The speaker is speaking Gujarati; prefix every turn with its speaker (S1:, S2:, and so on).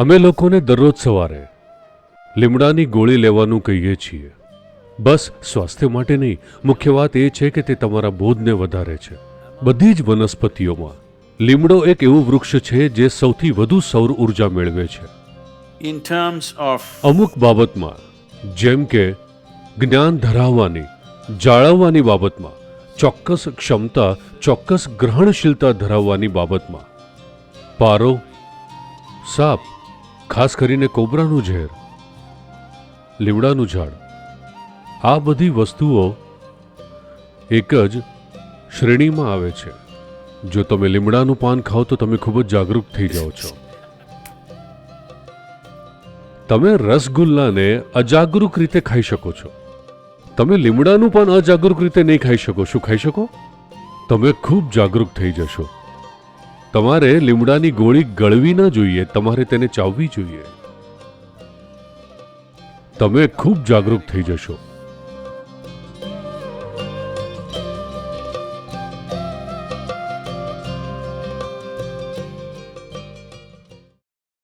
S1: અમે લોકોને દરરોજ સવારે લીમડાની ગોળી લેવાનું કહીએ છીએ. બસ સ્વાસ્થ્ય માટે નહીં મુખ્ય વાત એ છે કે તે તમારા બોધને વધારે છે. બધી જ વનસ્પતિઓમાં લીમડો એક એવું વૃક્ષ છે જે સૌથી વધુ સૌર ઊર્જા મેળવે છે.
S2: ઇન ટર્મ્સ ઓફ
S1: અમુક બાબતમાં જેમ કે જ્ઞાન ધરાવવાની જાળવવાની બાબતમાં ચોક્કસ ક્ષમતા ચોક્કસ ગ્રહણશીલતા ધરાવવાની બાબતમાં પારો સાપ ખાસ કરીને કોબરાનું ઝેર લીમડાનું ઝાડ, આ બધી વસ્તુઓ એક જ શ્રેણીમાં આવે છે. જો તમે લીમડાનું પાન ખાઓ તો તમે ખૂબ જ જાગૃત થઈ જાઓ છો. તમે રસગુલ્લાને અજાગૃત રીતે ખાઈ શકો છો. તમે લીમડાનું પાન અજાગૃત રીતે નહીં ખાઈ શકો. શું ખાઈ શકો? તમે ખૂબ જાગૃત થઈ જશો. તમારે લીમડાની ગોળી ગળવી ન જોઈએ, તમારે તેને ચાવવી જોઈએ. તમે ખૂબ જાગૃત થઈ જશો.